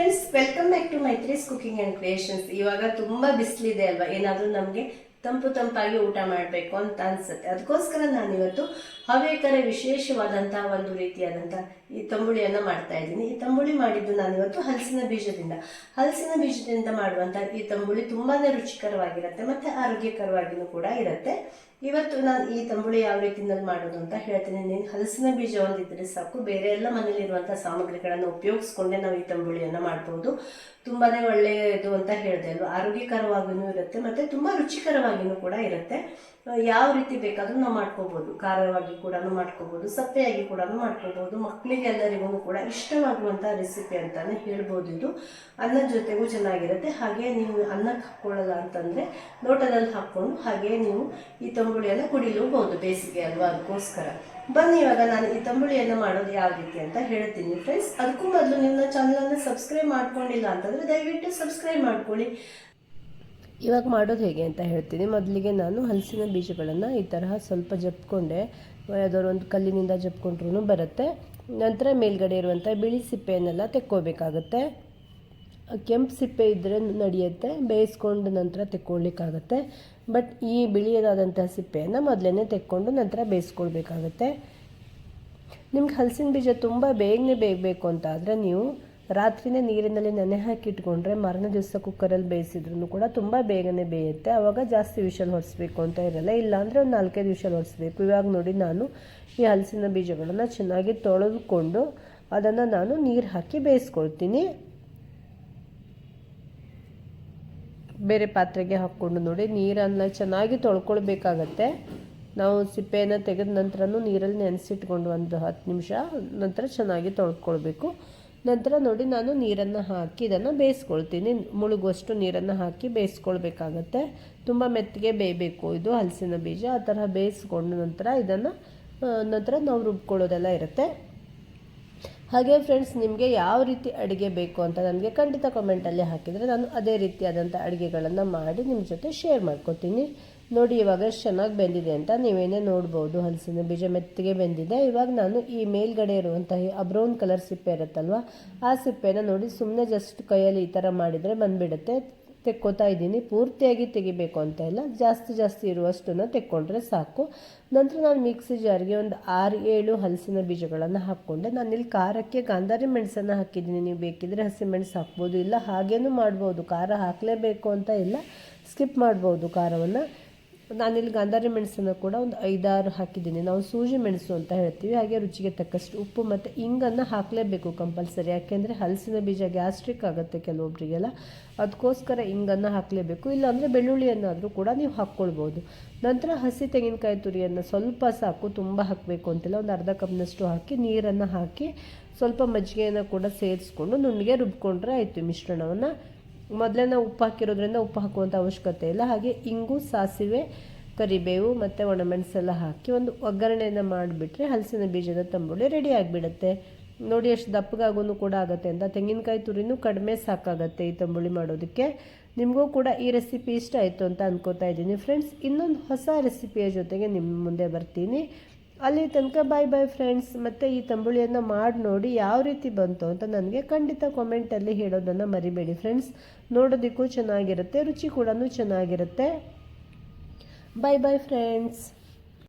Friends welcome back to Maithri's cooking and creations ಇವಾಗ ತುಂಬಾ ಬಿಸಿಲಿದೆ ಅಲ್ವಾ? ಏನಾದ್ರೂ ನಮಗೆ ತಂಪು ತಂಪಾಗಿ ಊಟ ಮಾಡಬೇಕು ಅಂತ ಅನ್ಸುತ್ತೆ. ಅದಕ್ಕೋಸ್ಕರ ನಾನು ಇವತ್ತು ಹವ್ಯಕರ ವಿಶೇಷವಾದಂತಹ ಒಂದು ರೀತಿಯಾದಂತಹ ಈ ತಂಬುಳಿಯನ್ನ ಮಾಡ್ತಾ ಇದ್ದೀನಿ. ಈ ತಂಬುಳಿ ಮಾಡಿದ್ದು ನಾನು ಇವತ್ತು ಹಲಸಿನ ಬೀಜದಿಂದ. ಹಲಸಿನ ಬೀಜದಿಂದ ಮಾಡುವಂಥ ಈ ತಂಬುಳಿ ತುಂಬಾನೇ ರುಚಿಕರವಾಗಿರುತ್ತೆ ಮತ್ತೆ ಆರೋಗ್ಯಕರವಾಗಿಯೂ ಕೂಡ ಇರುತ್ತೆ. ಇವತ್ತು ನಾನು ಈ ತಂಬುಳಿ ಯಾವ ರೀತಿಯಲ್ಲಿ ಮಾಡೋದು ಅಂತ ಹೇಳ್ತೀನಿ. ನೀನು ಹಲಸಿನ ಬೀಜ ಒಂದಿದ್ರೆ ಸಾಕು. ಬೇರೆ ಎಲ್ಲ ಮನೇಲಿರುವಂತಹ ಸಾಮಗ್ರಿಗಳನ್ನು ಉಪಯೋಗಿಸ್ಕೊಂಡೆ ನಾವು ಈ ತಂಬುಳಿಯನ್ನ ಮಾಡ್ಬೋದು. ತುಂಬಾನೇ ಒಳ್ಳೆಯದು ಅಂತ ಹೇಳಿದೆ ಅಲ್ವಾ? ಆರೋಗ್ಯಕರವಾಗಿಯೂ ಇರುತ್ತೆ ಮತ್ತೆ ತುಂಬಾ ರುಚಿಕರವಾಗಿಯೂ ಕೂಡ ಇರುತ್ತೆ. ಯಾವ ರೀತಿ ಬೇಕಾದ್ರೂ ನಾವು ಮಾಡ್ಕೋಬೋದು. ಖಾರವಾಗಿ ಕೂಡ ಮಾಡ್ಕೋಬೋದು. ಸಪ್ಪೆಯಾಗಿ ಕೂಡ ಮಕ್ಕಳಿಗೆ ಎಲ್ಲರಿಗೂ ಕೂಡ ಇಷ್ಟವಾಗುವಂಥ ರೆಸಿಪಿ ಅಂತಾನೆ ಹೇಳ್ಬೋದು ಇದು. ಅನ್ನದ ಜೊತೆಗೂ ಚೆನ್ನಾಗಿರುತ್ತೆ. ಹಾಗೆ ನೀವು ಅನ್ನಕ್ಕೆ ಹಾಕ್ಕೊಳ್ಳಲ್ಲ ಅಂತಂದ್ರೆ ಲೋಟದಲ್ಲಿ ಹಾಕ್ಕೊಂಡು ಹಾಗೆ ನೀವು ಈ ತಂಬುಳಿಯನ್ನು ಕುಡಿಲೂಬಹುದು ಬೇಸಿಗೆ ಅಲ್ವಾ ಅದಕ್ಕೋಸ್ಕರ. ಬನ್ನಿ, ಇವಾಗ ನಾನು ಈ ತಂಬುಳಿಯನ್ನು ಮಾಡೋದು ಯಾವ ರೀತಿ ಅಂತ ಹೇಳ್ತೀನಿ. ಫ್ರೆಂಡ್ಸ್ ಅದಕ್ಕೂ ಮೊದಲು ನಿಮ್ಮ ಚಾನಲನ್ನು ಸಬ್ಸ್ಕ್ರೈಬ್ ಮಾಡ್ಕೊಂಡಿಲ್ಲ ಅಂತಂದ್ರೆ ದಯವಿಟ್ಟು ಸಬ್ಸ್ಕ್ರೈಬ್ ಮಾಡ್ಕೊಳ್ಳಿ. ಇವಾಗ ಮಾಡೋದು ಹೇಗೆ ಅಂತ ಹೇಳ್ತೀನಿ. ಮೊದಲಿಗೆ ನಾನು ಹಲಸಿನ ಬೀಜಗಳನ್ನು ಈ ತರಹ ಸ್ವಲ್ಪ ಜಪ್ಕೊಂಡೆ. ಯಾವುದಾದ್ರು ಒಂದು ಕಲ್ಲಿನಿಂದ ಜಪ್ಕೊಂಡ್ರೂ ಬರುತ್ತೆ. ನಂತರ ಮೇಲ್ಗಡೆ ಇರುವಂಥ ಬಿಳಿ ಸಿಪ್ಪೆಯನ್ನೆಲ್ಲ ತೆಕ್ಕೋಬೇಕಾಗತ್ತೆ. ಕೆಂಪು ಸಿಪ್ಪೆ ಇದ್ದರೆ ನಡೆಯುತ್ತೆ, ಬೇಯಿಸ್ಕೊಂಡು ನಂತರ ತೆಕ್ಕೊಳ್ಳಿಕ್ಕಾಗತ್ತೆ ಬಟ್ ಈ ಬಿಳಿಯದಾದಂಥ ಸಿಪ್ಪೆಯನ್ನು ಮೊದಲೇ ತೆಕ್ಕೊಂಡು ನಂತರ ಬೇಯಿಸ್ಕೊಳ್ಬೇಕಾಗತ್ತೆ. ನಿಮ್ಗೆ ಹಲಸಿನ ಬೀಜ ತುಂಬ ಬೇಗನೆ ಬೇಯಬೇಕು ಅಂತ ಆದರೆ ನೀವು ರಾತ್ರಿನೇ ನೀರಿನಲ್ಲಿ ನೆನೆ ಹಾಕಿ ಇಟ್ಕೊಂಡ್ರೆ ಮರನೇ ದಿವಸ ಕುಕ್ಕರಲ್ಲಿ ಬೇಯಿಸಿದ್ರು ಕೂಡ ತುಂಬ ಬೇಗನೆ ಬೇಯುತ್ತೆ. ಆವಾಗ ಜಾಸ್ತಿ ವಿಷಲ್ ಹೊರಿಸ್ಬೇಕು ಅಂತ ಇರಲ್ಲ. ಇಲ್ಲಾಂದರೆ ಒಂದು ನಾಲ್ಕೈದು ವಿಷಲ್ ಹೊರಿಸ್ಬೇಕು ಇವಾಗ ನೋಡಿ ನಾನು ಈ ಹಲಸಿನ ಬೀಜಗಳನ್ನು ಚೆನ್ನಾಗಿ ತೊಳೆದುಕೊಂಡು ಅದನ್ನು ನಾನು ನೀರು ಹಾಕಿ ಬೇಯಿಸ್ಕೊಳ್ತೀನಿ. ಬೇರೆ ಪಾತ್ರೆಗೆ ಹಾಕ್ಕೊಂಡು ನೋಡಿ, ನೀರನ್ನು ಚೆನ್ನಾಗಿ ತೊಳ್ಕೊಳ್ಬೇಕಾಗತ್ತೆ. ನಾವು ಸಿಪ್ಪೆಯನ್ನು ತೆಗೆದ ನಂತರನೂ ನೀರಲ್ಲಿ ನೆನೆಸಿಟ್ಕೊಂಡು ಒಂದು ಹತ್ತು ನಿಮಿಷ ನಂತರ ಚೆನ್ನಾಗಿ ತೊಳ್ಕೊಳ್ಬೇಕು. ನಂತರ ನೋಡಿ ನಾನು ನೀರನ್ನು ಹಾಕಿ ಇದನ್ನು ಬೇಯಿಸ್ಕೊಳ್ತೀನಿ. ಮುಳುಗುವಷ್ಟು ನೀರನ್ನು ಹಾಕಿ ಬೇಯಿಸ್ಕೊಳ್ಬೇಕಾಗತ್ತೆ. ತುಂಬ ಮೆತ್ತಗೆ ಬೇಯಬೇಕು ಇದು ಹಲಸಿನ ಬೀಜ. ಆ ಥರ ಬೇಯಿಸ್ಕೊಂಡು ನಂತರ ಇದನ್ನು ನಂತರ ನಾವು ರುಬ್ಕೊಳ್ಳೋದೆಲ್ಲ ಇರುತ್ತೆ. ಹಾಗೆ ಫ್ರೆಂಡ್ಸ್ ನಿಮಗೆ ಯಾವ ರೀತಿ ಅಡುಗೆ ಬೇಕು ಅಂತ ನನಗೆ ಖಂಡಿತ ಕಮೆಂಟಲ್ಲಿ ಹಾಕಿದರೆ ನಾನು ಅದೇ ರೀತಿಯಾದಂಥ ಅಡುಗೆಗಳನ್ನು ಮಾಡಿ ನಿಮ್ಮ ಜೊತೆ ಶೇರ್ ಮಾಡ್ಕೊತೀನಿ. ನೋಡಿ, ಇವಾಗ ಎಷ್ಟು ಚೆನ್ನಾಗಿ ಬೆಂದಿದೆ ಅಂತ ನೀವೇನೇ ನೋಡ್ಬೋದು, ಹಲಸಿನ ಬೀಜ ಮೆತ್ತಗೆ ಬೆಂದಿದೆ. ಇವಾಗ ನಾನು ಈ ಮೇಲ್ಗಡೆ ಇರುವಂತಹ ಆ ಬ್ರೌನ್ ಕಲರ್ ಸಿಪ್ಪೆ ಇರುತ್ತಲ್ವ, ಆ ಸಿಪ್ಪೆನ ನೋಡಿ ಸುಮ್ಮನೆ ಜಸ್ಟ್ ಕೈಯಲ್ಲಿ ಈ ಥರ ಮಾಡಿದರೆ ಬಂದುಬಿಡುತ್ತೆ. ತೆಕ್ಕೋತಾ ಇದ್ದೀನಿ, ಪೂರ್ತಿಯಾಗಿ ತೆಗಿಬೇಕು ಅಂತ ಇಲ್ಲ, ಜಾಸ್ತಿ ಜಾಸ್ತಿ ಇರುವಷ್ಟನ್ನು ತೆಕ್ಕೊಂಡ್ರೆ ಸಾಕು. ನಂತರ ನಾನು ಮಿಕ್ಸಿ ಜಾರ್ಗೆ ಒಂದು ಆರು ಏಳು ಹಲಸಿನ ಬೀಜಗಳನ್ನು ಹಾಕ್ಕೊಂಡೆ. ನಾನು ಇಲ್ಲಿ ಖಾರಕ್ಕೆ ಗಾಂಧಾರಿ ಮೆಣಸನ್ನು ಹಾಕಿದ್ದೀನಿ. ನೀವು ಬೇಕಿದ್ರೆ ಹಸಿಮೆಣಸು ಹಾಕ್ಬೋದು, ಇಲ್ಲ ಹಾಗೇನೂ ಮಾಡ್ಬೋದು. ಖಾರ ಹಾಕಲೇಬೇಕು ಅಂತ ಇಲ್ಲ, ಸ್ಕಿಪ್ ಮಾಡ್ಬೋದು ಖಾರವನ್ನು. ನಾನಿಲ್ಲಿ ಗಾಂಧಾರಿ ಮೆಣಸನ್ನು ಕೂಡ ಒಂದು ಐದಾರು ಹಾಕಿದ್ದೀನಿ. ನಾವು ಸೂಜಿ ಮೆಣಸು ಅಂತ ಹೇಳ್ತೀವಿ. ಹಾಗೆ ರುಚಿಗೆ ತಕ್ಕಷ್ಟು ಉಪ್ಪು ಮತ್ತು ಇಂಗನ್ನು ಹಾಕಲೇಬೇಕು ಕಂಪಲ್ಸರಿ. ಯಾಕೆಂದರೆ ಹಲಸಿನ ಬೀಜ ಗ್ಯಾಸ್ಟ್ರಿಕ್ ಆಗುತ್ತೆ ಕೆಲವೊಬ್ಬರಿಗೆಲ್ಲ ಅದಕ್ಕೋಸ್ಕರ ಇಂಗನ್ನು ಹಾಕಲೇಬೇಕು. ಇಲ್ಲಾಂದರೆ ಬೆಳ್ಳುಳ್ಳಿಯನ್ನಾದರೂ ಕೂಡ ನೀವು ಹಾಕ್ಕೊಳ್ಬೋದು. ನಂತರ ಹಸಿ ತೆಂಗಿನಕಾಯಿ ತುರಿಯನ್ನು ಸ್ವಲ್ಪ ಸಾಕು, ತುಂಬ ಹಾಕಬೇಕು ಅಂತಿಲ್ಲ ಒಂದು ಅರ್ಧ ಕಪ್ನಷ್ಟು ಹಾಕಿ, ನೀರನ್ನು ಹಾಕಿ ಸ್ವಲ್ಪ ಮಜ್ಜಿಗೆಯನ್ನು ಕೂಡ ಸೇರಿಸ್ಕೊಂಡು ನುಣ್ಣಗೆ ರುಬ್ಕೊಂಡ್ರೆ ಆಯಿತು ಮಿಶ್ರಣವನ್ನು. ಮೊದಲೇ ನಾವು ಉಪ್ಪು ಹಾಕಿರೋದ್ರಿಂದ ಉಪ್ಪು ಹಾಕುವಂಥ ಅವಶ್ಯಕತೆ ಇಲ್ಲ. ಹಾಗೆ ಇಂಗು, ಸಾಸಿವೆ, ಕರಿಬೇವು ಮತ್ತು ಒಣಮೆಣಸೆಲ್ಲ ಹಾಕಿ ಒಂದು ಒಗ್ಗರಣೆಯನ್ನು ಮಾಡಿಬಿಟ್ರೆ ಹಲಸಿನ ಬೀಜದ ತಂಬುಳಿ ರೆಡಿ ಆಗಿಬಿಡುತ್ತೆ. ನೋಡಿ ಎಷ್ಟು ದಪ್ಪಗಾಗೂ ಕೂಡ ಆಗುತ್ತೆ ಅಂತ. ತೆಂಗಿನಕಾಯಿ ತುರಿನೂ ಕಡಿಮೆ ಸಾಕಾಗತ್ತೆ ಈ ತಂಬುಳಿ ಮಾಡೋದಕ್ಕೆ. ನಿಮಗೂ ಕೂಡ ಈ ರೆಸಿಪಿ ಇಷ್ಟ ಆಯಿತು ಅಂತ ಅನ್ಕೋತಾ ಇದ್ದೀನಿ. ಫ್ರೆಂಡ್ಸ್ ಇನ್ನೊಂದು ಹೊಸ ರೆಸಿಪಿಯ ಜೊತೆಗೆ ನಿಮ್ಮ ಮುಂದೆ ಬರ್ತೀನಿ. ಅಲ್ಲಿ ತನಕ ಬಾಯ್ ಬಾಯ್ ಫ್ರೆಂಡ್ಸ್ ಮತ್ತು ಈ ತಂಬುಳಿಯನ್ನು ಮಾಡಿ ನೋಡಿ ಯಾವ ರೀತಿ ಬಂತು ಅಂತ ನನಗೆ ಖಂಡಿತ ಕಾಮೆಂಟಲ್ಲಿ ಹೇಳೋದನ್ನು ಮರಿಬೇಡಿ ಫ್ರೆಂಡ್ಸ್ ನೋಡೋದಕ್ಕೂ ಚೆನ್ನಾಗಿರುತ್ತೆ, ರುಚಿ ಕೂಡ ಚೆನ್ನಾಗಿರುತ್ತೆ. ಬಾಯ್ ಬಾಯ್ ಫ್ರೆಂಡ್ಸ್